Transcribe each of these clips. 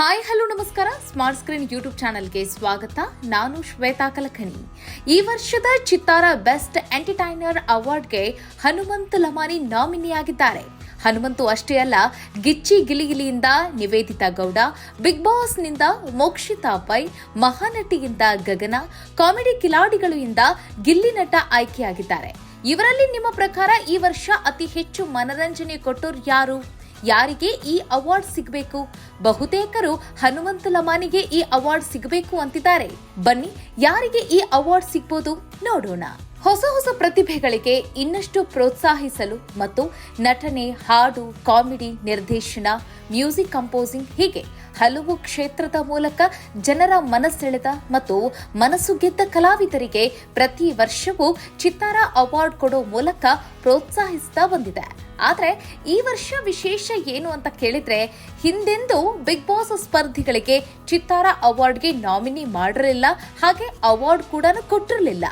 Hi hello ನಮಸ್ಕಾರ. Smart screen YouTube ಚಾನಲ್ಗೆ ಸ್ವಾಗತ. ನಾನು ಶ್ವೇತಾ ಕಲಕಣಿ. ಈ ವರ್ಷದ ಚಿತ್ತಾರ ಬೆಸ್ಟ್ ಎಂಟರ್ಟೈನರ್ ಅವಾರ್ಡ್ಗೆ ಹನುಮಂತ್ ಲಮಾನಿ ನಾಮಿನಿಯಾಗಿದ್ದಾರೆ. ಹನುಮಂತು ಅಷ್ಟೇ ಅಲ್ಲ, ಗಿಚ್ಚಿ ಗಿಲಿಗಿಲಿಯಿಂದ ನಿವೇದಿತಾ ಗೌಡ ಬಿಗ್ ಬಾಸ್ನಿಂದ ಮೋಕ್ಷಿತಾ ಪೈ ಮಹಾನಟಿಯಿಂದ ಗಗನ, ಕಾಮಿಡಿ ಕಿಲಾಡಿಗಳು ಇಂದ ಗಿಲ್ಲಿ ನಟ ಆಯ್ಕೆಯಾಗಿದ್ದಾರೆ. ಇವರಲ್ಲಿ ನಿಮ್ಮ ಪ್ರಕಾರ ಈ ವರ್ಷ ಅತಿ ಹೆಚ್ಚು ಮನರಂಜನೆ ಕೊಟ್ಟರು ಯಾರು? ಯಾರಿಗೆ ಈ ಅವಾರ್ಡ್ ಸಿಗಬೇಕು? ಬಹುತೇಕರು ಹನುಮಂತ ಲಮಾನಿಗೆ ಈ ಅವಾರ್ಡ್ ಸಿಗಬೇಕು ಅಂತಿದ್ದಾರೆ. ಬನ್ನಿ, ಯಾರಿಗೆ ಈ ಅವಾರ್ಡ್ ಸಿಗ್ಬೋದು ನೋಡೋಣ. ಹೊಸ ಹೊಸ ಪ್ರತಿಭೆಗಳಿಗೆ ಇನ್ನಷ್ಟು ಪ್ರೋತ್ಸಾಹಿಸಲು ಮತ್ತು ನಟನೆ, ಹಾಡು, ಕಾಮಿಡಿ, ನಿರ್ದೇಶನ, ಮ್ಯೂಸಿಕ್ ಕಂಪೋಸಿಂಗ್ ಹೀಗೆ ಹಲವು ಕ್ಷೇತ್ರದ ಮೂಲಕ ಜನರ ಮನಸ್ಸೆಳೆದ ಮತ್ತು ಮನಸ್ಸು ಗೆದ್ದ ಕಲಾವಿದರಿಗೆ ಪ್ರತಿ ವರ್ಷವೂ ಚಿತ್ತಾರ ಅವಾರ್ಡ್ ಕೊಡೋ ಮೂಲಕ ಪ್ರೋತ್ಸಾಹಿಸ್ತಾ ಬಂದಿದೆ. ಆದ್ರೆ ಈ ವರ್ಷ ವಿಶೇಷ ಏನು ಅಂತ ಕೇಳಿದ್ರೆ, ಹಿಂದೆಂದೂ ಬಿಗ್ ಬಾಸ್ ಸ್ಪರ್ಧಿಗಳಿಗೆ ಚಿತ್ತಾರ ಅವಾರ್ಡ್ಗೆ ನಾಮಿನಿ ಮಾಡಿರಲಿಲ್ಲ, ಹಾಗೆ ಅವಾರ್ಡ್ ಕೂಡ ಕೊಟ್ಟಿರಲಿಲ್ಲ.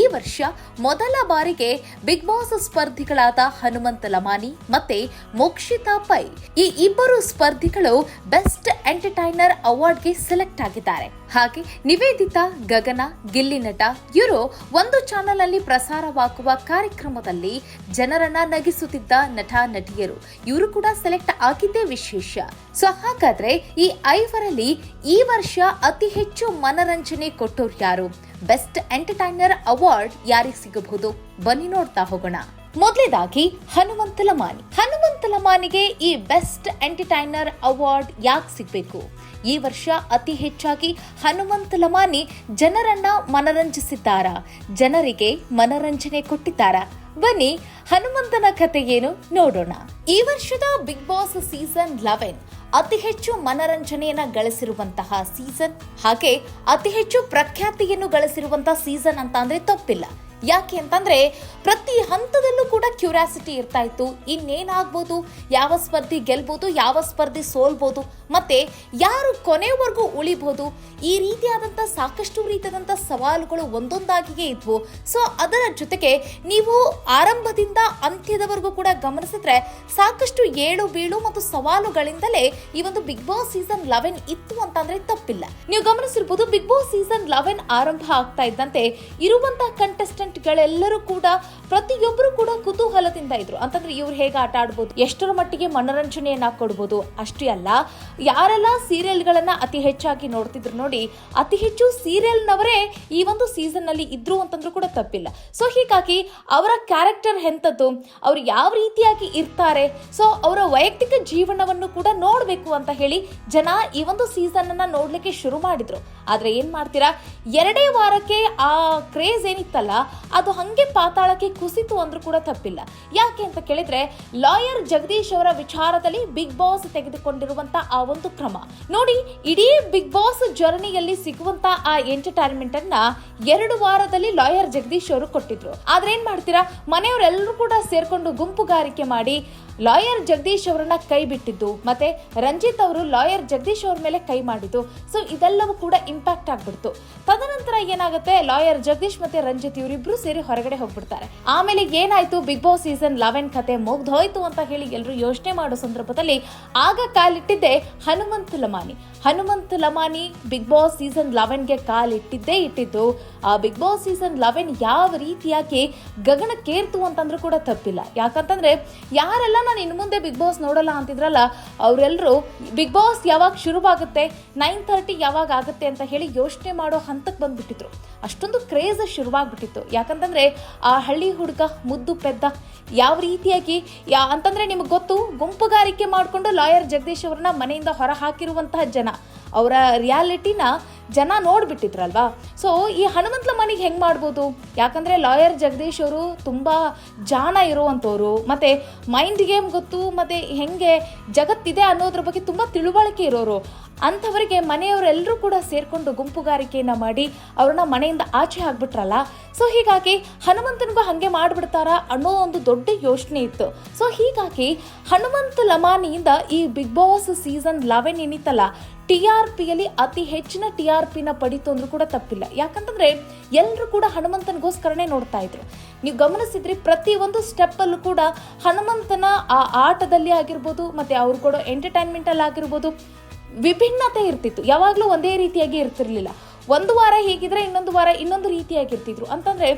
ಈ ವರ್ಷ ಮೊದಲ ಬಾರಿಗೆ ಬಿಗ್ ಬಾಸ್ ಸ್ಪರ್ಧಿಗಳಾದ ಹನುಮಂತ ಲಮಾನಿ ಮತ್ತೆ ಮೋಕ್ಷಿತಾ ಪೈ ಈ ಇಬ್ಬರು ಸ್ಪರ್ಧಿಗಳು ಬೆಸ್ಟ್ ಎಂಟರ್ಟೈನರ್ ಅವಾರ್ಡ್ಗೆ ಸೆಲೆಕ್ಟ್ ಆಗಿದ್ದಾರೆ. ಹಾಗೆ ನಿವೇದಿತಾ, ಗಗನ, ಗಿಲ್ಲಿ ನಟ ಇವರು ಒಂದು ಚಾನೆಲ್ ಅಲ್ಲಿ ಪ್ರಸಾರವಾಗುವ ಕಾರ್ಯಕ್ರಮದಲ್ಲಿ ಜನರನ್ನ ನಗಿಸುತ್ತಿದ್ದ ನಟ ನಟಿಯರು, ಇವರು ಕೂಡ ಸೆಲೆಕ್ಟ್ ಆಗಿದ್ದೇ ವಿಶೇಷ. ಸೊ ಹಾಗಾದ್ರೆ ಈ ಐವರಲ್ಲಿ ಈ ವರ್ಷ ಅತಿ ಹೆಚ್ಚು ಮನರಂಜನೆ ಕೊಟ್ಟೋರು ಯಾರು? ಬೆಸ್ಟ್ ಎಂಟರ್ಟೈನರ್ ಅವಾರ್ಡ್ ಯಾರಿಗೆ ಸಿಗಬಹುದು? ಬನ್ನಿ ನೋಡ್ತಾ ಹೋಗೋಣ. ಮೊದಲೇದಾಗಿ ಹನುಮಂತ ಲಮಾನಿ. ಹನುಮಂತ ಲಮಾನಿಗೆ ಈ ಬೆಸ್ಟ್ ಎಂಟರ್ಟೈನರ್ ಅವಾರ್ಡ್ ಯಾಕೆ ಸಿಗಬೇಕು? ಈ ವರ್ಷ ಅತಿ ಹೆಚ್ಚಾಗಿ ಹನುಮಂತ ಲಮಾನಿ ಜನರನ್ನ ಮನರಂಜಿಸಿದ್ದಾರ? ಜನರಿಗೆ ಮನರಂಜನೆ ಕೊಟ್ಟಿದ್ದಾರ? ಬನ್ನಿ ಹನುಮಂತನ ಕಥೆ ಏನು ನೋಡೋಣ. ಈ ವರ್ಷದ ಬಿಗ್ ಬಾಸ್ ಸೀಸನ್ ಲೆವೆನ್ ಅತಿ ಹೆಚ್ಚು ಮನರಂಜನೆಯನ್ನ ಗಳಿಸಿರುವಂತಹ ಸೀಸನ್, ಹಾಗೆ ಅತಿ ಹೆಚ್ಚು ಪ್ರಖ್ಯಾತಿಯನ್ನು ಗಳಿಸಿರುವಂತಹ ಸೀಸನ್ ಅಂತ ತಪ್ಪಿಲ್ಲ. ಯಾಕೆ ಅಂತಂದ್ರೆ ಪ್ರತಿ ಹಂತದಲ್ಲೂ ಕೂಡ ಕ್ಯೂರಿಯಾಸಿಟಿ ಇರ್ತಾ ಇತ್ತು. ಇನ್ನೇನಾಗ್ಬೋದು? ಯಾವ ಸ್ಪರ್ಧಿ ಗೆಲ್ಬೋದು? ಯಾವ ಸ್ಪರ್ಧಿ ಸೋಲ್ಬೋದು? ಮತ್ತೆ ಯಾರು ಕೊನೆವರೆಗೂ ಉಳಿಬಹುದು ಈ ರೀತಿಯಾದಂಥ ಸಾಕಷ್ಟು ರೀತಿಯಾದಂಥ ಸವಾಲುಗಳು ಒಂದೊಂದಾಗಿಯೇ ಇದ್ವು. ಸೊ ಅದರ ಜೊತೆಗೆ ನೀವು ಆರಂಭದಿಂದ ಅಂತ್ಯದವರೆಗೂ ಕೂಡ ಗಮನಿಸಿದ್ರೆ ಸಾಕಷ್ಟು ಏಳು ಬೀಳು ಮತ್ತು ಸವಾಲುಗಳಿಂದಲೇ ಈ ಒಂದು ಬಿಗ್ ಬಾಸ್ ಸೀಸನ್ ಲೆವೆನ್ ಇತ್ತು ಅಂತಂದ್ರೆ ತಪ್ಪಿಲ್ಲ. ನೀವು ಗಮನಿಸಿರ್ಬೋದು ಬಿಗ್ ಬಾಸ್ ಸೀಸನ್ ಲೆವೆನ್ ಆರಂಭ ಆಗ್ತಾ ಇದ್ದಂತೆ ಇರುವಂತಹ ಕಂಟೆಸ್ಟೆಂಟ್ ಗಳೆಲ್ಲರೂ ಕೂಡ ಪ್ರತಿಯೊಬ್ಬರು ಕೂಡ ಕುತೂಹಲದಿಂದ ಇದ್ರು. ಅಂತಂದ್ರೆ ಇವ್ರು ಹೇಗೆ ಆಟ ಆಡ್ಬೋದು? ಎಷ್ಟರ ಮಟ್ಟಿಗೆ ಮನೋರಂಜನೆಯನ್ನ ಕೊಡ್ಬೋದು? ಅಷ್ಟೇ ಅಲ್ಲ, ಯಾರೆಲ್ಲ ಸೀರಿಯಲ್ಗಳನ್ನ ಅತಿ ಹೆಚ್ಚಾಗಿ ನೋಡ್ತಿದ್ರು ನೋಡಿ, ಅತಿ ಹೆಚ್ಚು ಸೀರಿಯಲ್ನವರೇ ಈ ಒಂದು ಸೀಸನ್ ಅಲ್ಲಿ ಇದ್ರು ಅಂತಂದ್ರೂ ಕೂಡ ತಪ್ಪಿಲ್ಲ. ಸೊ ಹೀಗಾಗಿ ಅವರ ಕ್ಯಾರೆಕ್ಟರ್ ಎಂಥದ್ದು, ಅವ್ರು ಯಾವ ರೀತಿಯಾಗಿ ಇರ್ತಾರೆ ಸೊ ಅವರ ವೈಯಕ್ತಿಕ ಜೀವನವನ್ನು ಕೂಡ ನೋಡಬೇಕು ಅಂತ ಹೇಳಿ ಜನ ಈ ಒಂದು ಸೀಸನ್ ಅನ್ನ ನೋಡ್ಲಿಕ್ಕೆ ಶುರು ಮಾಡಿದ್ರು. ಆದ್ರೆ ಏನ್ ಮಾಡ್ತೀರಾ? ಎರಡೇ ವಾರಕ್ಕೆ ಆ ಕ್ರೇಜ್ ಏನಿತ್ತಲ್ಲ ಅದು ಹಂಗೆ ಪಾತಾಳಕ್ಕೆ ಕುಸಿತು ಅಂದ್ರೂ ಕೂಡ ತಪ್ಪಿಲ್ಲ. ಯಾಕೆ ಅಂತ ಕೇಳಿದ್ರೆ, ಲಾಯರ್ ಜಗದೀಶ್ ಅವರ ವಿಚಾರದಲ್ಲಿ ಬಿಗ್ ಬಾಸ್ ತೆಗೆದುಕೊಂಡಿರುವಂತ ಆ ಒಂದು ಕ್ರಮ. ನೋಡಿ, ಇಡೀ ಬಿಗ್ ಬಾಸ್ ಜರ್ನಿಯಲ್ಲಿ ಸಿಗುವಂತ ಆ ಎಂಟರ್ಟೈನ್ಮೆಂಟ್ ಅನ್ನ ಎರಡು ವಾರದಲ್ಲಿ ಲಾಯರ್ ಜಗದೀಶ್ ಅವರು ಕೊಟ್ಟಿದ್ರು. ಆದ್ರೆ ಏನ್ ಮಾಡ್ತೀರಾ? ಮನೆಯವರೆಲ್ಲರೂ ಕೂಡ ಸೇರ್ಕೊಂಡು ಗುಂಪುಗಾರಿಕೆ ಮಾಡಿ ಲಾಯರ್ ಜಗದೀಶ್ ಅವರನ್ನ ಕೈ ಬಿಟ್ಟಿದ್ದು, ಮತ್ತೆ ರಂಜಿತ್ ಅವರು ಲಾಯರ್ ಜಗದೀಶ್ ಅವ್ರ ಮೇಲೆ ಕೈ ಮಾಡಿದ್ದು ಸೊ ಇದೆಲ್ಲವೂ ಕೂಡ ಇಂಪ್ಯಾಕ್ಟ್ ಆಗ್ಬಿಡ್ತು. ತದನಂತರ ಏನಾಗುತ್ತೆ, ಲಾಯರ್ ಜಗದೀಶ್ ಮತ್ತೆ ರಂಜಿತ್ ಇವರಿಬ್ರು ಸೇರಿ ಹೊರಗಡೆ ಹೋಗ್ಬಿಡ್ತಾರೆ. ಆಮೇಲೆ ಏನಾಯ್ತು, ಬಿಗ್ ಬಾಸ್ ಸೀಸನ್ ಲೆವೆನ್ ಕತೆ ಮುಗ್ದೋಯ್ತು ಅಂತ ಹೇಳಿ ಎಲ್ಲರೂ ಯೋಚನೆ ಮಾಡೋ ಸಂದರ್ಭದಲ್ಲಿ ಆಗ ಕಾಲಿಟ್ಟಿದ್ದೆ Hanumanth Lamani. Hanumanth Lamani big boss season ಲೆವೆನ್ಗೆ ಕಾಲಿಟ್ಟಿದ್ದೇ ಇಟ್ಟಿದ್ದು. ಆ ಬಿಗ್ ಬಾಸ್ ಸೀಸನ್ ಲೆವೆನ್ ಯಾವ ರೀತಿಯಾಗಿ ಗಗನಕ್ಕೇರ್ತು ಅಂತಂದ್ರೂ ಕೂಡ ತಪ್ಪಿಲ್ಲ. ಯಾಕಂತಂದ್ರೆ ಯಾರೆಲ್ಲ ನಾನು ಇನ್ನು ಮುಂದೆ ಬಿಗ್ ಬಾಸ್ ನೋಡಲ್ಲ ಅಂತಿದ್ರಲ್ಲ ಅವರೆಲ್ಲರೂ ಬಿಗ್ ಬಾಸ್ ಯಾವಾಗ ಶುರುವಾಗುತ್ತೆ ನೈನ್ ತರ್ಟಿ ಯಾವಾಗ ಆಗುತ್ತೆ ಅಂತ ಹೇಳಿ ಯೋಚನೆ ಮಾಡೋ ಹಂತಕ್ಕೆ ಬಂದ್ಬಿಟ್ಟಿದ್ರು. ಅಷ್ಟೊಂದು ಕ್ರೇಜ್ ಶುರುವಾಗ್ಬಿಟ್ಟಿತ್ತು. ಯಾಕಂತಂದ್ರೆ ಆ ಹಳ್ಳಿ ಹುಡುಗ, ಮುದ್ದು ಪೆದ್ದ ಯಾವ ರೀತಿಯಾಗಿ, ಯಾ ಅಂತಂದ್ರೆ ನಿಮಗೆ ಗೊತ್ತು, ಗುಂಪುಗಾರಿಕೆ ಮಾಡಿಕೊಂಡು ಲಾಯರ್ ಜಗದೀಶ್ ಅವ್ರನ್ನ ಮನೆಯಿಂದ ಹೊರ ಹಾಕಿರುವಂತಹ ಜನ. ಅವರ ರಿಯಾಲಿಟಿನ ಜನ ನೋಡ್ಬಿಟ್ಟಿದ್ರಲ್ವಾ? ಸೊ ಈ ಹನುಮಂತಲ ಮನೆಗೆ ಹೆಂಗೆ ಮಾಡ್ಬೋದು? ಯಾಕಂದರೆ ಲಾಯರ್ ಜಗದೀಶ್ ಅವರು ತುಂಬ ಜಾಣ ಇರುವಂಥವ್ರು ಮತ್ತು ಮೈಂಡ್ ಗೇಮ್ ಗೊತ್ತು? ಮತ್ತು ಹೆಂಗೆ ಜಗತ್ತಿದೆ ಅನ್ನೋದ್ರ ಬಗ್ಗೆ ತುಂಬ ತಿಳುವಳಿಕೆ ಇರೋರು. ಅಂಥವರಿಗೆ ಮನೆಯವರೆಲ್ಲರೂ ಕೂಡ ಸೇರಿಕೊಂಡು ಗುಂಪುಗಾರಿಕೆಯನ್ನು ಮಾಡಿ ಅವ್ರನ್ನ ಮನೆಯಿಂದ ಆಚೆ ಹಾಕ್ಬಿಟ್ರಲ್ಲ ಸೊ ಹೀಗಾಗಿ ಹನುಮಂತನಿಗೂ ಹಾಗೆ ಮಾಡಿಬಿಡ್ತಾರ ಅನ್ನೋ ಒಂದು ದೊಡ್ಡ ಯೋಚನೆ ಇತ್ತು. ಸೊ ಹೀಗಾಗಿ ಹನುಮಂತ ಲಮಾನಿಯಿಂದ ಈ ಬಿಗ್ ಬಾಸ್ ಸೀಸನ್ ಲೆವೆನ್ ಏನಿತ್ತಲ್ಲ ಟಿ ಆರ್ ಪಿಯಲ್ಲಿ ಅತಿ ಹೆಚ್ಚಿನ ಟಿ ಪಿನ ಪಡಿತು ಅಂದ್ರೂ ಕೂಡ ತಪ್ಪಿಲ್ಲ. ಯಾಕಂತಂದ್ರೆ ಎಲ್ಲರೂ ಕೂಡ ಹನುಮಂತನಿಗೋಸ್ಕರನೇ ನೋಡ್ತಾ ಇದ್ರು. ನೀವು ಗಮನಿಸಿದ್ರಿ, ಪ್ರತಿ ಒಂದು ಸ್ಟೆಪ್ಪಲ್ಲೂ ಕೂಡ ಹನುಮಂತನ ಆ ಆಟದಲ್ಲಿ ಆಗಿರ್ಬೋದು, ಮತ್ತೆ ಅವ್ರು ಕೊಡೋ ಎಂಟರ್ಟೈನ್ಮೆಂಟಲ್ಲಿ ಆಗಿರ್ಬೋದು ವಿಭಿನ್ನತೆ ಇರ್ತಿತ್ತು. ಯಾವಾಗಲೂ ಒಂದೇ ರೀತಿಯಾಗಿ ಇರ್ತಿರ್ಲಿಲ್ಲ. ಒಂದು ವಾರ ಹೀಗಿದ್ರೆ ಇನ್ನೊಂದು ವಾರ ಇನ್ನೊಂದು ರೀತಿಯಾಗಿರ್ತಿದ್ರು. ಅಂತಂದ್ರೆ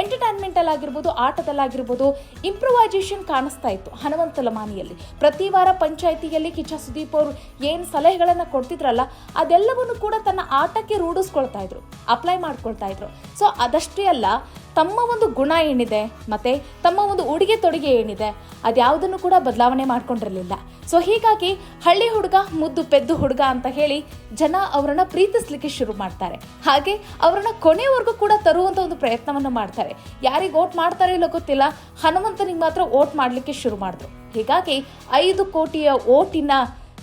ಎಂಟರ್ಟೈನ್ಮೆಂಟ್ ಆಗಿರ್ಬೋದು ಆಟದಲ್ಲಾಗಿರ್ಬೋದು ಇಂಪ್ರೂವೈಸೇಷನ್ ಕಾಣಿಸ್ತಾ ಇತ್ತು ಹನುಮಂತ ಲಮಾನಿಯಲ್ಲಿ. ಪ್ರತಿ ವಾರ ಪಂಚಾಯತಿಯಲ್ಲಿ ಕಿಚ್ಚ ಸುದೀಪ್ ಅವರು ಏನು ಸಲಹೆಗಳನ್ನು ಕೊಡ್ತಿದ್ರಲ್ಲ, ಅದೆಲ್ಲವನ್ನು ಕೂಡ ತನ್ನ ಆಟಕ್ಕೆ ರೂಢಿಸ್ಕೊಳ್ತಾ ಇದ್ರು ಅಪ್ಲೈ ಮಾಡ್ಕೊಳ್ತಾ ಇದ್ರು. ಸೊ ಅದಷ್ಟೇ ಅಲ್ಲ ತಮ್ಮ ಒಂದು ಗುಣ ಏನಿದೆ, ಮತ್ತೆ ತಮ್ಮ ಒಂದು ಉಡುಗೆ ತೊಡುಗೆ ಏನಿದೆ, ಅದ್ಯಾವುದನ್ನು ಕೂಡ ಬದಲಾವಣೆ ಮಾಡ್ಕೊಂಡಿರಲಿಲ್ಲ. ಸೊ ಹೀಗಾಗಿ ಹಳ್ಳಿ ಹುಡುಗ, ಮುದ್ದು ಪೆದ್ದು ಹುಡುಗ ಅಂತ ಹೇಳಿ ಜನ ಅವರನ್ನ ಪ್ರೀತಿಸ್ಲಿಕ್ಕೆ ಶುರು ಮಾಡ್ತಾರೆ. ಹಾಗೆ ಅವರನ್ನ ಕೊನೆವರೆಗೂ ಕೂಡ ತರುವಂತ ಒಂದು ಪ್ರಯತ್ನವನ್ನು ಮಾಡ್ತಾರೆ. ಯಾರಿಗೆ ಓಟ್ ಮಾಡ್ತಾರೆ ಇಲ್ಲ ಗೊತ್ತಿಲ್ಲ, ಹನುಮಂತನಿಗೆ ಮಾತ್ರ ಓಟ್ ಮಾಡಲಿಕ್ಕೆ ಶುರು ಮಾಡಿದ್ರು. ಹೀಗಾಗಿ ಐದು ಕೋಟಿಯ ಓಟಿನ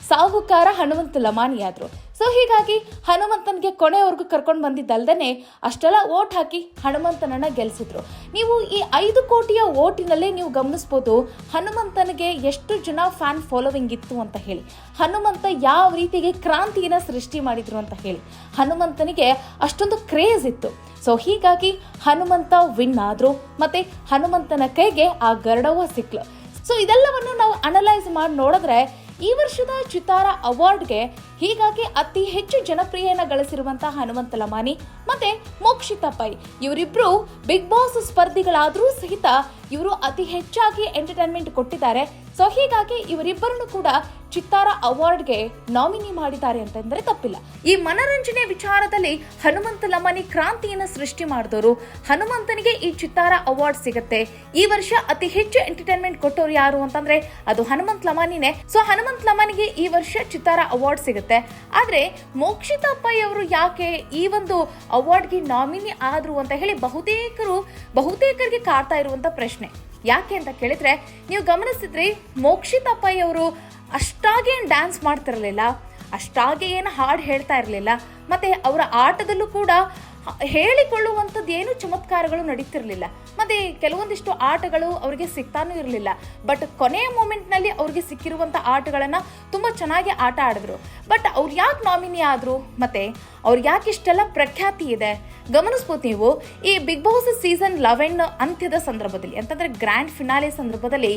ಸಾಹುಕಾರ ಹನುಮಂತ ಲಮಾನಿಯಾದ್ರು. ಸೊ ಹೀಗಾಗಿ ಹನುಮಂತನಿಗೆ ಕೊನೆವರೆಗೂ ಕರ್ಕೊಂಡು ಬಂದಿದ್ದಲ್ದೇ ಅಷ್ಟೆಲ್ಲ ಓಟ್ ಹಾಕಿ ಹನುಮಂತನನ್ನ ಗೆಲ್ಲಿಸಿದ್ರು ನೀವು ಈ ಐದು ಕೋಟಿಯ ಓಟಿನಲ್ಲೇ ನೀವು ಗಮನಿಸ್ಬೋದು, ಹನುಮಂತನಿಗೆ ಎಷ್ಟು ಜನ ಫ್ಯಾನ್ ಫಾಲೋವಿಂಗ್ ಇತ್ತು ಅಂತ ಹೇಳಿ. ಹನುಮಂತ ಯಾವ ರೀತಿಗೆ ಕ್ರಾಂತಿಯನ್ನ ಸೃಷ್ಟಿ ಮಾಡಿದ್ರು ಅಂತ ಹೇಳಿ. ಹನುಮಂತನಿಗೆ ಅಷ್ಟೊಂದು ಕ್ರೇಜ್ ಇತ್ತು. ಸೊ ಹೀಗಾಗಿ ಹನುಮಂತ ವಿನ್ ಆದ್ರು, ಮತ್ತೆ ಹನುಮಂತನ ಕೈಗೆ ಆ ಗರಡವ ಸಿಕ್ಲು. ಸೊ ಇದೆಲ್ಲವನ್ನು ನಾವು ಅನಲೈಸ್ ಮಾಡಿ ನೋಡಿದ್ರೆ ಈ ವರ್ಷದ ಚಿತಾರ ಅವಾರ್ಡ್ಗೆ ಹೀಗಾಗಿ ಅತಿ ಹೆಚ್ಚು ಜನಪ್ರಿಯನ ಗಳಿಸಿರುವಂತಹ ಹನುಮಂತ ಲಮಾನಿ ಮತ್ತೆ ಮೋಕ್ಷಿತ ಪೈ. ಇವರಿಬ್ರು ಬಿಗ್ ಬಾಸ್ ಸ್ಪರ್ಧಿಗಳಾದರೂ ಸಹಿತ ಇವರು ಅತಿ ಹೆಚ್ಚಾಗಿ ಎಂಟರ್ಟೈನ್ಮೆಂಟ್ ಕೊಟ್ಟಿದ್ದಾರೆ. ಸೊ ಹೀಗಾಗಿ ಇವರಿಬ್ಬರನ್ನು ಕೂಡ ಚಿತ್ತಾರ ಅವಾರ್ಡ್ಗೆ ನಾಮಿನಿ ಮಾಡಿದ್ದಾರೆ ಅಂತಂದ್ರೆ ತಪ್ಪಿಲ್ಲ. ಈ ಮನರಂಜನೆ ವಿಚಾರದಲ್ಲಿ ಹನುಮಂತ ಲಮಾನಿ ಕ್ರಾಂತಿಯನ್ನು ಸೃಷ್ಟಿ ಮಾಡಿದವರು. ಹನುಮಂತನಿಗೆ ಈ ಚಿತ್ತಾರ ಅವಾರ್ಡ್ ಸಿಗುತ್ತೆ. ಈ ವರ್ಷ ಅತಿ ಹೆಚ್ಚು ಎಂಟರ್ಟೈನ್ಮೆಂಟ್ ಕೊಟ್ಟವರು ಯಾರು ಅಂತಂದ್ರೆ ಅದು ಹನುಮಂತ್ ಲಮಾನಿನೇ. ಸೊ ಹನುಮಂತ್ ಲಮಾನಿಗೆ ಈ ವರ್ಷ ಚಿತ್ತಾರ ಅವಾರ್ಡ್ ಸಿಗುತ್ತೆ. ಆದ್ರೆ ಮೋಕ್ಷಿತಾ ಪೈ ಅವರು ಯಾಕೆ ಈ ಒಂದು ಅವಾರ್ಡ್ಗೆ ನಾಮಿನಿ ಆದ್ರು ಅಂತ ಹೇಳಿ ಬಹುತೇಕರು, ಬಹುತೇಕರಿಗೆ ಕಾಡ್ತಾ ಇರುವಂತ ಪ್ರಶ್ನೆ. ಯಾಕೆ ಅಂತ ಕೇಳಿದ್ರೆ ನೀವು ಗಮನಿಸಿದ್ರಿ, ಮೋಕ್ಷಿತಾ ಪೈ ಅವರು ಅಷ್ಟಾಗಿ ಏನು ಡ್ಯಾನ್ಸ್ ಮಾಡ್ತಿರಲಿಲ್ಲ, ಅಷ್ಟಾಗಿ ಏನು ಹಾಡು ಹೇಳ್ತಾ ಇರಲಿಲ್ಲ, ಮತ್ತು ಅವರ ಆಟದಲ್ಲೂ ಕೂಡ ಹೇಳಿಕೊಳ್ಳುವಂಥದ್ದು ಏನು ಚಮತ್ಕಾರಗಳು ನಡೀತಿರ್ಲಿಲ್ಲ. ಮತ್ತೆ ಕೆಲವೊಂದಿಷ್ಟು ಆಟಗಳು ಅವರಿಗೆ ಸಿಗ್ತಾನೂ ಇರಲಿಲ್ಲ. ಬಟ್ ಕೊನೆಯ ಮೂಮೆಂಟ್ನಲ್ಲಿ ಅವ್ರಿಗೆ ಸಿಕ್ಕಿರುವಂಥ ಆಟಗಳನ್ನು ತುಂಬ ಚೆನ್ನಾಗಿ ಆಟ ಆಡಿದ್ರು. ಬಟ್ ಅವ್ರು ಯಾಕೆ ನಾಮಿನಿ ಆದರು? ಮತ್ತೆ ಅವ್ರಿಗೆ ಯಾಕೆ ಇಷ್ಟೆಲ್ಲ ಪ್ರಖ್ಯಾತಿ ಇದೆ? ಗಮನಿಸ್ಬೋದು ನೀವು, ಈ ಬಿಗ್ ಬಾಸ್ ಸೀಸನ್ ಲೆವೆನ್ ಅಂತ್ಯದ ಸಂದರ್ಭದಲ್ಲಿ, ಅಂತಂದ್ರೆ ಗ್ರ್ಯಾಂಡ್ ಫಿನಾಲೆ ಸಂದರ್ಭದಲ್ಲಿ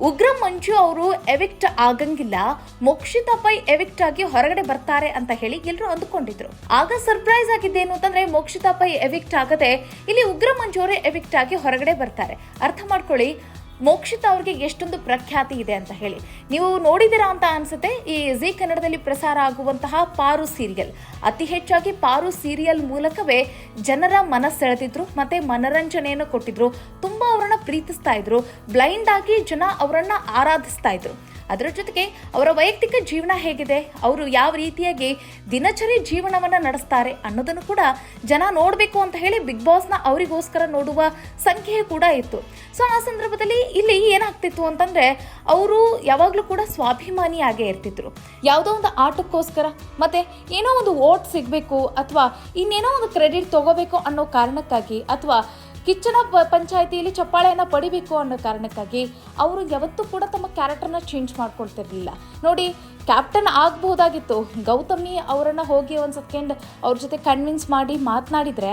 ಉಗ್ರ ಮಂಜು ಅವರು ಎವಿಕ್ಟ್ ಆಗಂಗಿಲ್ಲ ಮೋಕ್ಷಿತಾ ಪೈ ಎವಿಕ್ಟ್ ಆಗಿ ಹೊರಗಡೆ ಬರ್ತಾರೆ ಅಂತ ಹೇಳಿ ಎಲ್ಲರೂ ಅಂದುಕೊಂಡಿದ್ರು. ಆಗ ಸರ್ಪ್ರೈಸ್ ಆಗಿದ್ದೇನು ಅಂತಂದ್ರೆ ಮೋಕ್ಷಿತಾ ಪೈ ಎವಿಕ್ಟ್ ಆಗದೆ ಇಲ್ಲಿ ಉಗ್ರ ಮಂಜು ಅವರು ಎವಿಕ್ಟ್ ಆಗಿ ಹೊರಗಡೆ ಬರ್ತಾರೆ. ಅರ್ಥ ಮಾಡ್ಕೊಳ್ಳಿ ಮೋಕ್ಷಿತಾ ಅವ್ರಿಗೆ ಎಷ್ಟೊಂದು ಪ್ರಖ್ಯಾತಿ ಇದೆ ಅಂತ ಹೇಳಿ. ನೀವು ನೋಡಿದಿರಾ ಅಂತ ಅನ್ಸುತ್ತೆ, ಈ ಜಿ ಕನ್ನಡದಲ್ಲಿ ಪ್ರಸಾರ ಆಗುವಂತಹ ಪಾರು ಸೀರಿಯಲ್. ಅತಿ ಹೆಚ್ಚಾಗಿ ಪಾರು ಸೀರಿಯಲ್ ಮೂಲಕವೇ ಜನರ ಮನಸ್ಸೆಳೆದಿದ್ರು ಮತ್ತೆ ಮನರಂಜನೆಯನ್ನು ಕೊಟ್ಟಿದ್ರು, ತುಂಬಾ ಅವರನ್ನ ಪ್ರೀತಿಸ್ತಾ ಇದ್ರು, ಬ್ಲೈಂಡ್ ಆಗಿ ಜನ ಅವರನ್ನ ಆರಾಧಿಸ್ತಾ ಇದ್ರು. ಅದರ ಜೊತೆಗೆ ಅವರ ವೈಯಕ್ತಿಕ ಜೀವನ ಹೇಗಿದೆ? ಅವರು ಯಾವ ರೀತಿಯಾಗಿ ದಿನಚರಿ ಜೀವನವನ್ನು ನಡೆಸ್ತಾರೆ ಅನ್ನೋದನ್ನು ಕೂಡ ಜನ ನೋಡಬೇಕು ಅಂತ ಹೇಳಿ ಬಿಗ್ ಬಾಸ್ನ ಅವರಿಗೋಸ್ಕರ ನೋಡುವ ಸಂಖ್ಯೆ ಕೂಡ ಇತ್ತು. ಸೊ ಆ ಸಂದರ್ಭದಲ್ಲಿ ಇಲ್ಲಿ ಏನಾಗ್ತಿತ್ತು ಅಂತಂದ್ರೆ ಅವರು ಯಾವಾಗಲೂ ಕೂಡ ಸ್ವಾಭಿಮಾನಿಯಾಗೇ ಇರ್ತಿದ್ರು. ಯಾವುದೋ ಒಂದು ಆಟಕ್ಕೋಸ್ಕರ ಮತ್ತೆ ಏನೋ ಒಂದು ಓಟ್ ಸಿಗಬೇಕು ಅಥವಾ ಇನ್ನೇನೋ ಒಂದು ಕ್ರೆಡಿಟ್ ತಗೋಬೇಕು ಅನ್ನೋ ಕಾರಣಕ್ಕಾಗಿ ಅಥವಾ ಕಿಚ್ಚನ ಪಂಚಾಯಿತಿಯಲ್ಲಿ ಚಪ್ಪಾಳೆಯನ್ನು ಪಡಿಬೇಕು ಅನ್ನೋ ಕಾರಣಕ್ಕಾಗಿ ಅವರು ಯಾವತ್ತೂ ಕೂಡ ತಮ್ಮ ಕ್ಯಾರೆಕ್ಟರ್ನ ಚೇಂಜ್ ಮಾಡ್ಕೊಳ್ತಿರ್ಲಿಲ್ಲ. ನೋಡಿ ಕ್ಯಾಪ್ಟನ್ ಆಗಬಹುದಾಗಿತ್ತು. ಗೌತಮಿ ಅವರನ್ನ ಹೋಗಿ ಒಂದು ಸೆಕೆಂಡ್ ಅವ್ರ ಜೊತೆ ಕನ್ವಿನ್ಸ್ ಮಾಡಿ ಮಾತನಾಡಿದ್ರೆ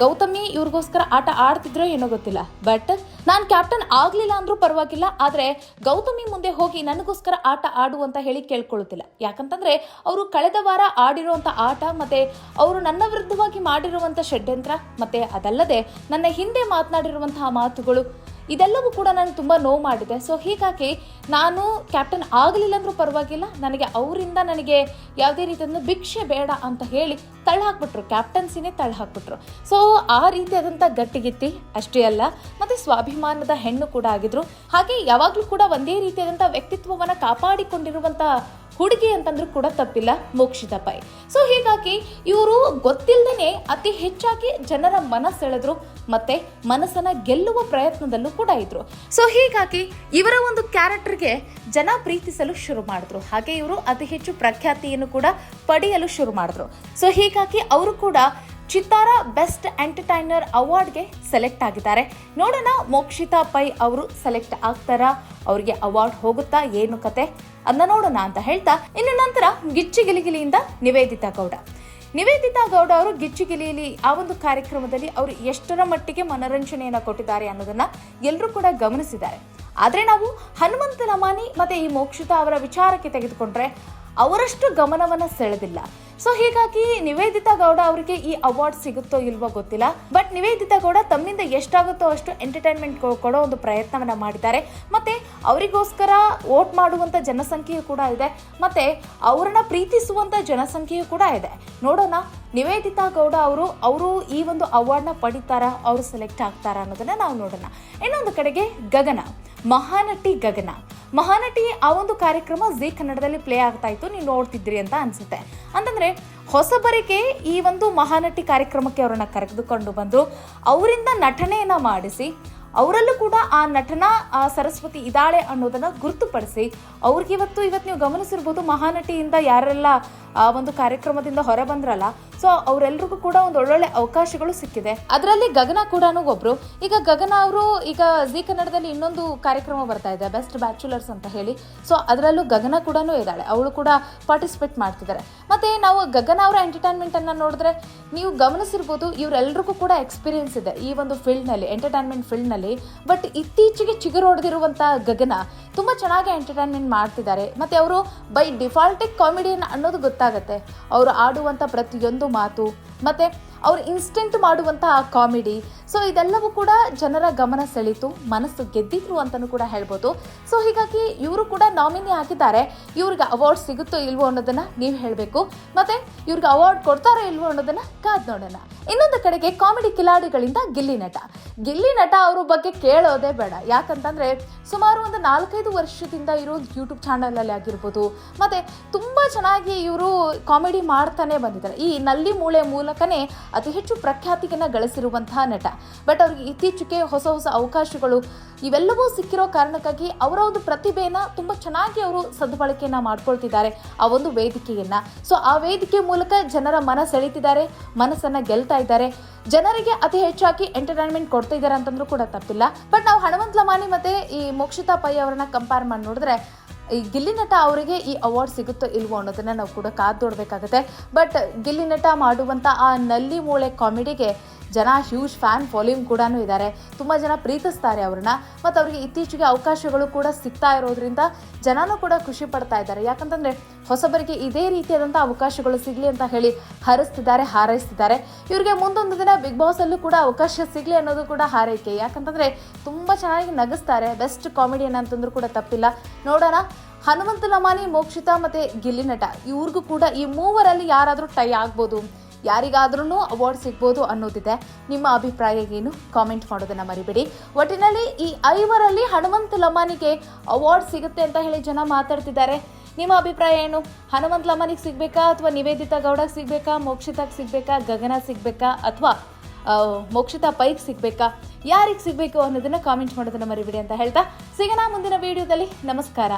ಗೌತಮಿ ಇವ್ರಿಗೋಸ್ಕರ ಆಟ ಆಡ್ತಿದ್ರೋ ಏನೋ ಗೊತ್ತಿಲ್ಲ. ಬಟ್ ನಾನು ಕ್ಯಾಪ್ಟನ್ ಆಗಲಿಲ್ಲ ಅಂದ್ರೂ ಪರವಾಗಿಲ್ಲ, ಆದ್ರೆ ಗೌತಮಿ ಮುಂದೆ ಹೋಗಿ ನನಗೋಸ್ಕರ ಆಟ ಆಡು ಅಂತ ಹೇಳಿ ಕೇಳ್ಕೊಳ್ಳುತ್ತಿಲ್ಲ ಯಾಕಂತಂದ್ರೆ ಅವರು ಕಳೆದ ವಾರ ಆಡಿರುವಂಥ ಆಟ ಮತ್ತೆ ಅವರು ನನ್ನ ವಿರುದ್ಧವಾಗಿ ಮಾಡಿರುವಂಥ ಷಡ್ಯಂತ್ರ ಮತ್ತೆ ಅದಲ್ಲದೆ ನನ್ನ ಹಿಂದೆ ಮಾತನಾಡಿರುವಂತಹ ಮಾತುಗಳು ಇದೆಲ್ಲವೂ ಕೂಡ ನಾನು ತುಂಬ ನೋವು ಮಾಡಿದೆ. ಸೊ ಹೀಗಾಗಿ ನಾನು ಕ್ಯಾಪ್ಟನ್ ಆಗಲಿಲ್ಲ ಅಂದರೂ ಪರವಾಗಿಲ್ಲ, ನನಗೆ ಅವರಿಂದ ನನಗೆ ಯಾವುದೇ ರೀತಿಯಿಂದ ಭಿಕ್ಷೆ ಬೇಡ ಅಂತ ಹೇಳಿ ತಳ್ಳ ಹಾಕ್ಬಿಟ್ರು. ಕ್ಯಾಪ್ಟನ್ಸಿನೇ ತಳ್ಳ ಹಾಕ್ಬಿಟ್ರು. ಸೊ ಆ ರೀತಿಯಾದಂಥ ಗಟ್ಟಿಗಿತ್ತಿ ಅಷ್ಟೇ ಅಲ್ಲ, ಮತ್ತು ಸ್ವಾಭಿಮಾನದ ಹೆಣ್ಣು ಕೂಡ ಆಗಿದ್ರು. ಹಾಗೆ ಯಾವಾಗಲೂ ಕೂಡ ಒಂದೇ ರೀತಿಯಾದಂಥ ವ್ಯಕ್ತಿತ್ವವನ್ನು ಕಾಪಾಡಿಕೊಂಡಿರುವಂಥ ಹುಡುಗಿ ಅಂತಂದ್ರೂ ಕೂಡ ತಪ್ಪಿಲ್ಲ ಮೋಕ್ಷಿತ ಪೈ. ಸೊ ಹೀಗಾಗಿ ಇವರು ಗೊತ್ತಿಲ್ಲದೇ ಅತಿ ಹೆಚ್ಚಾಗಿ ಜನರ ಮನಸ್ಸೆಳೆದ್ರು ಮತ್ತೆ ಮನಸ್ಸನ್ನ ಗೆಲ್ಲುವ ಪ್ರಯತ್ನದಲ್ಲೂ ಕೂಡ ಇದ್ರು. ಸೊ ಹೀಗಾಗಿ ಇವರ ಒಂದು ಕ್ಯಾರೆಕ್ಟರ್ಗೆ ಜನ ಪ್ರೀತಿಸಲು ಶುರು ಮಾಡಿದ್ರು. ಹಾಗೆ ಇವರು ಅತಿ ಹೆಚ್ಚು ಪ್ರಖ್ಯಾತಿಯನ್ನು ಕೂಡ ಪಡೆಯಲು ಶುರು ಮಾಡಿದ್ರು. ಸೊ ಹೀಗಾಗಿ ಅವರು ಕೂಡ ಚಿತ್ತಾರ ಬೆಸ್ಟ್ ಎಂಟರ್ಟೈನರ್ ಅವಾರ್ಡ್ಗೆ ಸೆಲೆಕ್ಟ್ ಆಗಿದ್ದಾರೆ. ನೋಡೋಣ ಮೋಕ್ಷಿತಾ ಪೈ ಅವರು ಸೆಲೆಕ್ಟ್ ಆಗ್ತಾರಾ? ಅವರಿಗೆ ಅವಾರ್ಡ್ ಹೋಗುತ್ತಾ? ಏನು ಕತೆ? ಅದನ್ನ ನೋಡೋಣ ಅಂತ ಹೇಳ್ತಾ, ಇನ್ನು ನಂತರ ಗಿಚ್ಚಿ ಗಿಲಿಗಿಲಿಯಿಂದ ನಿವೇದಿತಾ ಗೌಡ. ನಿವೇದಿತಾ ಗೌಡ ಅವರು ಗಿಚ್ಚಿಗಿಲಿಯಲ್ಲಿ ಆ ಒಂದು ಕಾರ್ಯಕ್ರಮದಲ್ಲಿ ಅವರು ಎಷ್ಟರ ಮಟ್ಟಿಗೆ ಮನರಂಜನೆಯನ್ನ ಕೊಟ್ಟಿದ್ದಾರೆ ಅನ್ನೋದನ್ನ ಎಲ್ಲರೂ ಕೂಡ ಗಮನಿಸಿದ್ದಾರೆ. ಆದರೆ ನಾವು ಹನುಮಂತ ನಮಾನಿ ಮತ್ತೆ ಈ ಮೋಕ್ಷಿತಾ ಅವರ ವಿಚಾರಕ್ಕೆ ತೆಗೆದುಕೊಂಡ್ರೆ ಅವರಷ್ಟು ಗಮನವನ್ನು ಸೆಳೆದಿಲ್ಲ. ಸೊ ಹೀಗಾಗಿ ನಿವೇದಿತಾ ಗೌಡ ಅವರಿಗೆ ಈ ಅವಾರ್ಡ್ ಸಿಗುತ್ತೋ ಇಲ್ವೋ ಗೊತ್ತಿಲ್ಲ. ಬಟ್ ನಿವೇದಿತಾ ಗೌಡ ತಮ್ಮಿಂದ ಎಷ್ಟಾಗುತ್ತೋ ಅಷ್ಟು ಎಂಟರ್ಟೈನ್ಮೆಂಟ್ ಕೊಡೋ ಒಂದು ಪ್ರಯತ್ನವನ್ನ ಮಾಡಿದ್ದಾರೆ. ಮತ್ತೆ ಅವರಿಗೋಸ್ಕರ ವೋಟ್ ಮಾಡುವಂತ ಜನಸಂಖ್ಯೆಯು ಕೂಡ ಇದೆ. ಮತ್ತೆ ಅವರನ್ನು ಪ್ರೀತಿಸುವಂತ ಜನಸಂಖ್ಯೆಯು ಕೂಡ ಇದೆ. ನೋಡೋಣ, ನಿವೇದಿತಾ ಗೌಡ ಅವರು ಅವರು ಈ ಒಂದು ಅವಾರ್ಡ್ನ ಪಡಿತಾರಾ, ಅವರು ಸೆಲೆಕ್ಟ್ ಆಗ್ತಾರಾ ಅನ್ನೋದನ್ನ ನಾವು ನೋಡೋಣ. ಇನ್ನೊಂದು ಕಡೆಗೆ ಗಗನ, ಮಹಾನಟಿ ಗಗನ. ಮಹಾನಟಿ, ಆ ಒಂದು ಕಾರ್ಯಕ್ರಮ ಝೀ ಕನ್ನಡದಲ್ಲಿ ಪ್ಲೇ ಆಗ್ತಾ ಇತ್ತು, ನೀವು ನೋಡ್ತಿದ್ರಿ ಅಂತ ಅನ್ಸುತ್ತೆ. ಅಂತಂದ್ರೆ, ಹೊಸಬರಿಗೆ ಈ ಒಂದು ಮಹಾನಟಿ ಕಾರ್ಯಕ್ರಮಕ್ಕೆ ಅವರನ್ನ ಕರೆದುಕೊಂಡು ಬಂದು ಅವರಿಂದ ನಟನೆಯನ್ನ ಮಾಡಿಸಿ ಅವರಲ್ಲೂ ಕೂಡ ಆ ನಟನ, ಆ ಸರಸ್ವತಿ ಇದ್ದಾಳೆ ಅನ್ನೋದನ್ನ ಗುರುತುಪಡಿಸಿ ಅವ್ರಿಗೆ ಇವತ್ತು ಇವತ್ತು ನೀವು ಗಮನಿಸಿರ್ಬೋದು ಮಹಾನಟಿಯಿಂದ ಯಾರೆಲ್ಲ, ಆ, ಒಂದು ಕಾರ್ಯಕ್ರಮದಿಂದ ಹೊರ ಬಂದ್ರಲ್ಲ, ಸೊ ಅವರೆಲ್ಲರಿಗೂ ಕೂಡ ಒಂದು ಒಳ್ಳೊಳ್ಳೆ ಅವಕಾಶಗಳು ಸಿಕ್ಕಿದೆ. ಅದರಲ್ಲಿ ಗಗನ ಕೂಡ ಒಬ್ರು. ಈಗ ಗಗನ ಅವರು ಈಗ ಜಿ ಕನ್ನಡದಲ್ಲಿ ಇನ್ನೊಂದು ಕಾರ್ಯಕ್ರಮ ಬರ್ತಾ ಇದೆ ಬೆಸ್ಟ್ ಬ್ಯಾಚುಲರ್ಸ್ ಅಂತ ಹೇಳಿ. ಸೊ ಅದರಲ್ಲೂ ಗಗನ ಕೂಡ ಇದ್ದಾಳೆ. ಅವಳು ಕೂಡ ಪಾರ್ಟಿಸಿಪೇಟ್ ಮಾಡ್ತಿದ್ದಾರೆ. ಮತ್ತೆ ನಾವು ಗಗನ ಅವರ ಎಂಟರ್ಟೈನ್ಮೆಂಟ್ ಅನ್ನ ನೋಡಿದ್ರೆ ನೀವು ಗಮನಿಸಿರ್ಬೋದು ಇವರೆಲ್ಲರಿಗೂ ಕೂಡ ಎಕ್ಸ್ಪೀರಿಯನ್ಸ್ ಇದೆ ಈ ಒಂದು ಫೀಲ್ಡ್ನಲ್ಲಿ ಎಂಟರ್ಟೈನ್ಮೆಂಟ್ ಫೀಲ್ಡ್ನಲ್ಲಿ ಬಟ್ ಇತ್ತೀಚೆಗೆ ಚಿಗುರೊಡೆದಿರುವಂಥ ಗಗನ ತುಂಬ ಚೆನ್ನಾಗಿ ಎಂಟರ್ಟೈನ್ಮೆಂಟ್ ಮಾಡ್ತಿದ್ದಾರೆ. ಮತ್ತು ಅವರು ಬೈ ಡಿಫಾಲ್ಟೆಡ್ ಕಾಮಿಡಿಯನ್ ಅನ್ನೋದು ಗೊತ್ತಾಗುತ್ತೆ. ಅವರು ಆಡುವಂಥ ಪ್ರತಿಯೊಂದು ಮಾತು, ಮತ್ತು ಅವ್ರು ಇನ್ಸ್ಟೆಂಟ್ ಮಾಡುವಂತಹ ಕಾಮಿಡಿ ಸೊ ಇದೆಲ್ಲವೂ ಕೂಡ ಜನರ ಗಮನ ಸೆಳೀತು ಮನಸ್ಸು ಗೆದ್ದಿದ್ರು ಅಂತಲೂ ಕೂಡ ಹೇಳ್ಬೋದು. ಸೊ ಹೀಗಾಗಿ ಇವರು ಕೂಡ ನಾಮಿನಿ ಆಗಿದ್ದಾರೆ. ಇವ್ರಿಗೆ ಅವಾರ್ಡ್ ಸಿಗುತ್ತೋ ಇಲ್ವೋ ಅನ್ನೋದನ್ನ ನೀವು ಹೇಳಬೇಕು. ಮತ್ತೆ ಇವ್ರಿಗೆ ಅವಾರ್ಡ್ ಕೊಡ್ತಾರೋ ಇಲ್ವೋ ಅನ್ನೋದನ್ನ ಕಾದ್ ನೋಡೋಣ. ಇನ್ನೊಂದು ಕಡೆಗೆ ಕಾಮಿಡಿ ಕಿಲಾಡಿಗಳಿಂದ ಗಿಲ್ಲಿ ನಟ. ಗಿಲ್ಲಿ ನಟ ಅವ್ರ ಬಗ್ಗೆ ಕೇಳೋದೇ ಬೇಡ. ಯಾಕಂತಂದ್ರೆ ಸುಮಾರು ಒಂದು ನಾಲ್ಕೈದು ವರ್ಷದಿಂದ ಇರೋ ಯೂಟ್ಯೂಬ್ ಚಾನಲಲ್ಲಿ ಆಗಿರ್ಬೋದು. ಮತ್ತೆ ತುಂಬಾ ಚೆನ್ನಾಗಿ ಇವರು ಕಾಮಿಡಿ ಮಾಡ್ತಾನೆ ಬಂದಿದ್ದಾರೆ. ಈ ನಲ್ಲಿ ಮೂಳೆ ಮೂಲಕನೇ ಅತಿ ಹೆಚ್ಚು ಪ್ರಖ್ಯಾತಿಯನ್ನು ಗಳಿಸಿರುವಂತಹ ನಟ. ಬಟ್ ಅವ್ರಿಗೆ ಇತ್ತೀಚೆಗೆ ಹೊಸ ಹೊಸ ಅವಕಾಶಗಳು ಇವೆಲ್ಲವೂ ಸಿಕ್ಕಿರೋ ಕಾರಣಕ್ಕಾಗಿ ಅವರ ಒಂದು ಪ್ರತಿಭೆಯನ್ನು ತುಂಬ ಚೆನ್ನಾಗಿ ಅವರು ಸದ್ಬಳಕೆಯನ್ನ ಮಾಡ್ಕೊಳ್ತಿದ್ದಾರೆ ಆ ಒಂದು ವೇದಿಕೆಯನ್ನ. ಸೊ ಆ ವೇದಿಕೆ ಮೂಲಕ ಜನರ ಮನ ಸೆಳೀತಿದ್ದಾರೆ, ಮನಸ್ಸನ್ನ ಗೆಲ್ತಾ ಇದ್ದಾರೆ. ಜನರಿಗೆ ಅತಿ ಹೆಚ್ಚಾಗಿ ಎಂಟರ್ಟೈನ್ಮೆಂಟ್ ಕೊಡ್ತಾ ಇದ್ದಾರೆ ಅಂತಂದ್ರೂ ಕೂಡ ತಪ್ಪಿಲ್ಲ. ಬಟ್ ನಾವು ಹನುಮಂತ ಲಮಾನಿ ಮತ್ತೆ ಈ ಮೋಕ್ಷಿತಾ ಪೈ ಅವರನ್ನ ಕಂಪೇರ್ ಮಾಡಿ ನೋಡಿದ್ರೆ ಈ ಗಿಲ್ಲಿ ನಟ ಅವರಿಗೆ ಈ ಅವಾರ್ಡ್ ಸಿಗುತ್ತೋ ಇಲ್ವೋ ಅನ್ನೋದನ್ನ ನಾವು ಕೂಡ ಕಾದು ನೋಡಬೇಕಾಗುತ್ತೆ ಬಟ್ ಗಿಲ್ಲಿ ನಟ ಮಾಡುವಂಥ ಆ ನಲ್ಲಿ ಮೂಳೆ ಕಾಮಿಡಿಗೆ ಜನ ಹ್ಯೂಜ್ ಫ್ಯಾನ್ ಫಾಲೋಯಿಂಗ್ ಕೂಡ ಇದ್ದಾರೆ ತುಂಬ ಜನ ಪ್ರೀತಿಸ್ತಾರೆ ಅವ್ರನ್ನ. ಮತ್ತು ಅವರಿಗೆ ಇತ್ತೀಚೆಗೆ ಅವಕಾಶಗಳು ಕೂಡ ಸಿಗ್ತಾ ಇರೋದ್ರಿಂದ ಜನನೂ ಕೂಡ ಖುಷಿ ಪಡ್ತಾ ಇದ್ದಾರೆ. ಯಾಕಂತಂದರೆ ಹೊಸಬರಿಗೆ ಇದೇ ರೀತಿಯಾದಂಥ ಅವಕಾಶಗಳು ಸಿಗಲಿ ಅಂತ ಹೇಳಿ ಹರಿಸ್ತಿದ್ದಾರೆ, ಹಾರೈಸ್ತಿದ್ದಾರೆ. ಇವರಿಗೆ ಮುಂದೊಂದು ದಿನ ಬಿಗ್ ಬಾಸಲ್ಲೂ ಕೂಡ ಅವಕಾಶ ಸಿಗಲಿ ಅನ್ನೋದು ಕೂಡ ಹಾರೈಕೆ. ಯಾಕಂತಂದರೆ ತುಂಬ ಚೆನ್ನಾಗಿ ನಗಿಸ್ತಾರೆ. ಬೆಸ್ಟ್ ಕಾಮಿಡಿಯನ್ ಅಂತಂದ್ರೂ ಕೂಡ ತಪ್ಪಿಲ್ಲ. ನೋಡೋಣ. ಹನುಮಂತ ನಮಾನಿ ಮೋಕ್ಷಿತಾ ಮತ್ತು ಗಿಲ್ಲಿ ನಟ. ಇವ್ರಿಗೂ ಕೂಡ ಈ ಮೂವರಲ್ಲಿ ಯಾರಾದರೂ ಟೈ ಆಗ್ಬೋದು. ಯಾರಿಗಾದ್ರೂ ಅವಾರ್ಡ್ ಸಿಗ್ಬೋದು ಅನ್ನೋದಿದೆ. ನಿಮ್ಮ ಅಭಿಪ್ರಾಯ ಏನು? ಕಾಮೆಂಟ್ ಮಾಡೋದನ್ನ ಮರಿಬೇಡಿ. ಒಟ್ಟಿನಲ್ಲಿ ಈ ಐವರಲ್ಲಿ ಹನುಮಂತ ಲಮಾನಿಗೆ ಅವಾರ್ಡ್ ಸಿಗುತ್ತೆ ಅಂತ ಹೇಳಿ ಜನ ಮಾತಾಡ್ತಿದ್ದಾರೆ. ನಿಮ್ಮ ಅಭಿಪ್ರಾಯ ಏನು? ಹನುಮಂತ ಲಮಾನಿಗೆ ಸಿಗಬೇಕಾ ಅಥವಾ ನಿವೇದಿತಾ ಗೌಡಗೆ ಸಿಗಬೇಕಾ? ಮೋಕ್ಷಿತಾಗೆ ಸಿಗಬೇಕಾ? ಗಗನ ಸಿಗಬೇಕಾ? ಅಥವಾ ಮೋಕ್ಷಿತಾ ಪೈಕ್ ಸಿಗಬೇಕಾ? ಯಾರಿಗೆ ಸಿಗಬೇಕು ಅನ್ನೋದನ್ನ ಕಾಮೆಂಟ್ ಮಾಡೋದನ್ನ ಮರಿಬೇಡಿ ಅಂತ ಹೇಳ್ತಾ. ಸಿಗೋಣ ಮುಂದಿನ ವಿಡಿಯೋದಲ್ಲಿ ನಮಸ್ಕಾರ.